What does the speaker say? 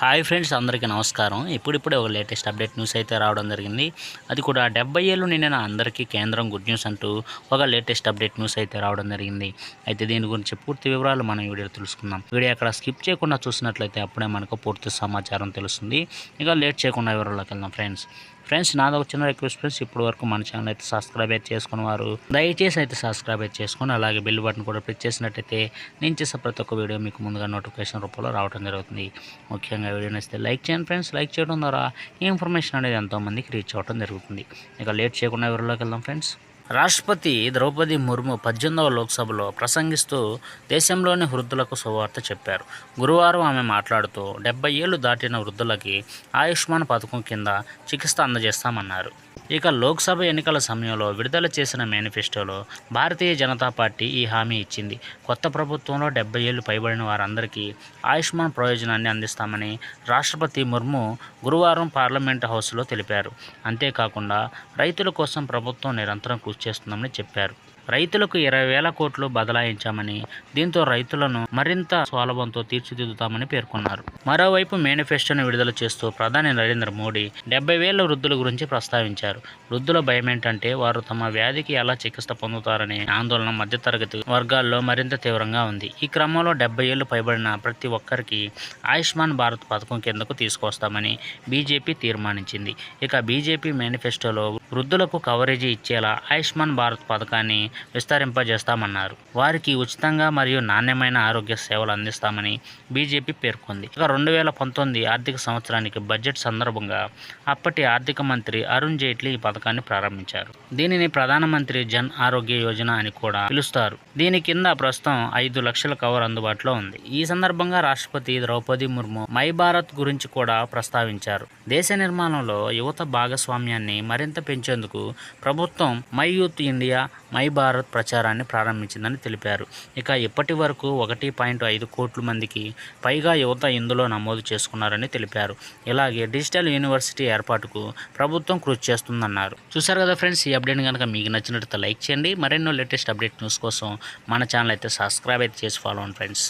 Hi friends అందరికీ నమస్కారం. ఇప్పుడిప్పుడే ఒక లేటెస్ట్ అప్డేట్ న్యూస్ అయితే రావడం జరిగింది. అది కూడా డెబ్బై ఏళ్ళు నిండిన అందరికీ కేంద్రం గుడ్ న్యూస్ అంటూ ఒక లేటెస్ట్ అప్డేట్ న్యూస్ అయితే రావడం జరిగింది. అయితే దీని గురించి పూర్తి వివరాలు మనం వీడియో తెలుసుకుందాం. వీడియో అక్కడ స్కిప్ చేయకుండా చూసినట్లయితే అప్పుడే మనకు పూర్తి సమాచారం తెలుస్తుంది. ఇక లేట్ చేయకుండా వివరాల్లోకి వెళ్దాం ఫ్రెండ్స్. ఫ్రెండ్స్ నాదొక ఒక చిన్న రిక్వెస్ట్ ఫ్రెండ్స్. ఇప్పటి వరకు మన ఛానల్ అయితే సబ్స్క్రైబ్ అయితే చేసుకున్న వారు దయచేసి అయితే సబ్స్క్రైబ్ అయితే చేసుకొని అలాగే బెల్ బటన్ కూడా ప్రెస్ చేసినట్టయితే నేను చేసే ప్రతి ఒక్క వీడియో మీకు ముందుగా నోటిఫికేషన్ రూపంలో రావడం జరుగుతుంది. ముఖ్యంగా వీడియో నచ్చితే లైక్ చేయండి ఫ్రెండ్స్. లైక్ చేయడం ద్వారా ఈ ఇన్ఫర్మేషన్ అనేది ఎంతోమందికి రీచ్ అవ్వడం జరుగుతుంది. ఇక లేట్ చేయకుండా వివరంలోకి వెళ్దాం ఫ్రెండ్స్. రాష్ట్రపతి ద్రౌపది ముర్ము పద్దెనిమిదవ లోక్సభలో ప్రసంగిస్తూ దేశంలోని వృద్ధులకు సువార్త చెప్పారు. గురువారం ఆమె మాట్లాడుతూ డెబ్బై ఏళ్ళు దాటిన వృద్ధులకి ఆయుష్మాన్ పథకం కింద చికిత్స అందజేస్తామన్నారు. ఇక లోక్సభ ఎన్నికల సమయంలో విడుదల చేసిన మేనిఫెస్టోలో భారతీయ జనతా పార్టీ ఈ హామీ ఇచ్చింది. కొత్త ప్రభుత్వంలో డెబ్బై ఏళ్ళు పైబడిన వారందరికీ ఆయుష్మాన్ ప్రయోజనాన్ని అందిస్తామని రాష్ట్రపతి ముర్ము గురువారం పార్లమెంట్ హౌస్లో తెలిపారు. అంతేకాకుండా రైతుల కోసం ప్రభుత్వం నిరంతరం కృషి చేస్తుందని చెప్పారు. రైతులకు ఇరవై వేల కోట్లు బదలాయించామని దీంతో రైతులను మరింత స్వాలభంతో తీర్చిదిద్దుతామని పేర్కొన్నారు. మరోవైపు మేనిఫెస్టోను విడుదల చేస్తూ ప్రధాని నరేంద్ర మోడీ డెబ్బై వేల వృద్ధుల గురించి ప్రస్తావించారు. వృద్ధుల భయం ఏంటంటే వారు తమ వ్యాధికి ఎలా చికిత్స పొందుతారనే ఆందోళన మధ్యతరగతి వర్గాల్లో మరింత తీవ్రంగా ఉంది. ఈ క్రమంలో డెబ్బై ఏళ్ళు పైబడిన ప్రతి ఒక్కరికి ఆయుష్మాన్ భారత్ పథకం కిందకు తీసుకొస్తామని బీజేపీ తీర్మానించింది. ఇక బీజేపీ మేనిఫెస్టోలో వృద్ధులకు కవరేజీ ఇచ్చేలా ఆయుష్మాన్ భారత్ పథకాన్ని విస్తరింపజేస్తామన్నారు. వారికి ఉచితంగా మరియు నాణ్యమైన ఆరోగ్య సేవలు అందిస్తామని బీజేపీ పేర్కొంది. ఇక రెండు వేల పంతొమ్మిది ఆర్థిక సంవత్సరానికి బడ్జెట్ సందర్భంగా అప్పటి ఆర్థిక మంత్రి అరుణ్ జైట్లీ ఈ పథకాన్ని ప్రారంభించారు. దీనిని ప్రధానమంత్రి జన్ ఆరోగ్య యోజన అని కూడా పిలుస్తారు. దీని కింద ప్రస్తుతం ఐదు లక్షల కవర్ అందుబాటులో ఉంది. ఈ సందర్భంగా రాష్ట్రపతి ద్రౌపది ముర్ము మై భారత్ గురించి కూడా ప్రస్తావించారు. దేశ నిర్మాణంలో యువత భాగస్వామ్యాన్ని మరింత పెంచేందుకు ప్రభుత్వం my youth India my Bharat ప్రచారాన్ని ప్రారంభించిందని తెలిపారు. ఇక ఇప్పటి వరకు ఒకటి పాయింట్ ఐదు కోట్ల మందికి పైగా యువత ఇందులో నమోదు చేసుకున్నారని తెలిపారు. ఇలాగే డిజిటల్ యూనివర్సిటీ ఏర్పాటుకు ప్రభుత్వం కృషి చేస్తుందన్నారు. చూసారు కదా ఫ్రెండ్స్ ఈ అప్డేట్ కనుక మీకు నచ్చినట్లయితే లైక్ చేయండి. మరెన్నో లేటెస్ట్ అప్డేట్ న్యూస్ కోసం మన ఛానల్ అయితే సబ్స్క్రైబ్ అయితే చేసి ఫాలో అవ్వండి ఫ్రెండ్స్.